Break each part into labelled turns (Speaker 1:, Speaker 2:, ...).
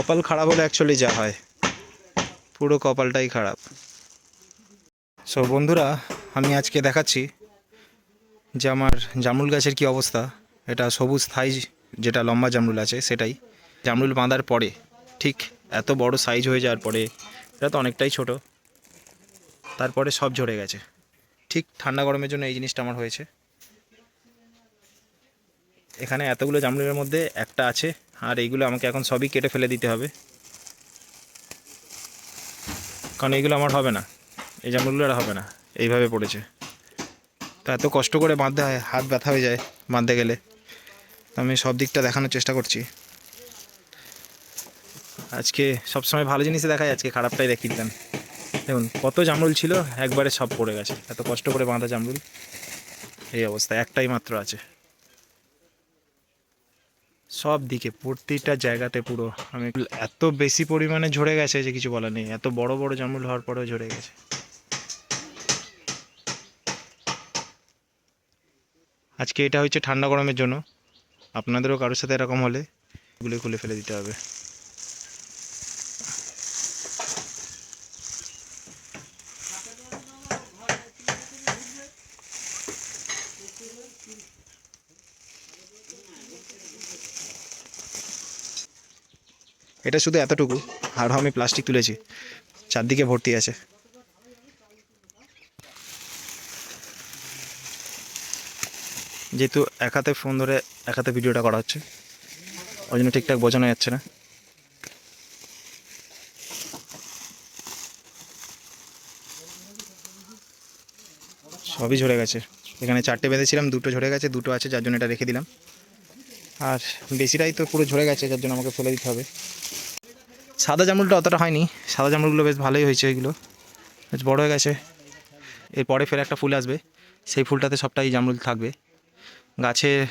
Speaker 1: কপাল খারাপ হলে অ্যাকচুয়ালি যা হয়। পুরো কপালটাই খারাপ। সো বন্ধুরা, আমি আজকে দেখাচ্ছি যে আমার জামরুল গাছের কি অবস্থা। এটা সবুজ থাই, যেটা লম্বা জামরুল আছে, সেটাই। জামরুল বাঁধার পরে, ঠিক এত বড় সাইজ হয়ে যাওয়ার পরে, এটা তো অনেকটাই ছোট। তারপরে সব ঝরে গেছে। ঠিক ঠান্ডা গরমের জন্য এই জিনিসটা আমার হয়েছে। এখানে এতগুলো জামরুলের মধ্যে একটা আছে। আর এইগুলো আমাকে এখন সবই কেটে ফেলে দিতে হবে। কারণ এইগুলো আমার হবে না। এই জামরুলগুলো আর হবে না। এইভাবে পড়েছে। তো এত কষ্ট করে বাঁধতে হয়, হাত ব্যথা হয়ে যায় বাঁধতে গেলে। আমি সব দিকটা দেখানোর চেষ্টা করছি। আজকে সবসময় ভালো জিনিসই দেখায় আজকে খারাপটাই দিলাম দেখুন, কত জামরুল ছিল, একবারে সব পড়ে গেছে। এত কষ্ট করে বাঁধা জামরুল। এই অবস্থা, একটাই মাত্র আছে। সব দিকে, প্রতিটা জায়গাতে পুরো। আমি এত বেশি পরিমাণে ঝরে গেছে যে কিছু বলার নেই। এত বড় বড় জামুল হওয়ার পরেও ঝরে গেছে। আজকে এটা হচ্ছে ঠান্ডা গরমের জন্য। আপনাদেরও কারোর সাথে এরকম হলে এগুলো খুলে ফেলে দিতে হবে। এটা শুধু এতটুকু আরও আমি প্লাস্টিক তুলেছি। চারদিকে ভর্তি আছে। যেহেতু এক হাতে ফোন ধরে এক হাতে ভিডিওটা করা হচ্ছে, ওই জন্য ঠিকঠাক বোঝানো যাচ্ছে না। সবই ঝরে গেছে। এখানে চারটে বেঁধেছিলাম, দুটো ঝরে গেছে, দুটো আছে, যার জন্য এটা রেখে দিলাম। আর বেশিটাই তো পুরো ঝরে গেছে, যার জন্য আমাকে ফেলে দিতে হবে। সাদা জামরুলটা অতটা হয়নি। সাদা জামরুলগুলো বেশ ভালোই হয়েছে এগুলো। বেশ বড় হয়ে গেছে। এরপরে ফের একটা ফুল আসবে। সেই ফুলটাতে সবটাই জামরুল থাকবে। গাছে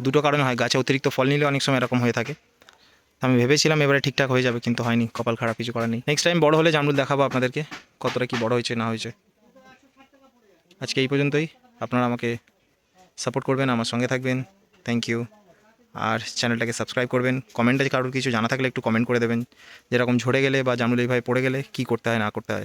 Speaker 1: দুটো কারণে হয়। গাছে অতিরিক্ত ফল নিলে অনেক সময় এরকম হয়ে থাকে। আমি ভেবেছিলাম এবারে ঠিকঠাক হয়ে যাবে, কিন্তু হয়নি। কপাল খারাপ, কিছু করার নেই। নেক্সট টাইম বড় হলে জামরুল দেখাবো আপনাদেরকে, কতটা কি বড় হয়েছে, না হয়েছে। আজকে এই পর্যন্তই। আপনারা আমাকে সাপোর্ট করবেন, আমার সঙ্গে থাকবেন। থ্যাংক ইউ আর চ্যানেলটাকে সাবস্ক্রাইব করবেন। কমেন্টে কারোর কিছু জানা থাকলে একটু কমেন্ট করে দেবেন। যেরকম ঝরে গেলে বা জামরুল ভাই পড়ে গেলে কি করতে হয়, না করতে হয়।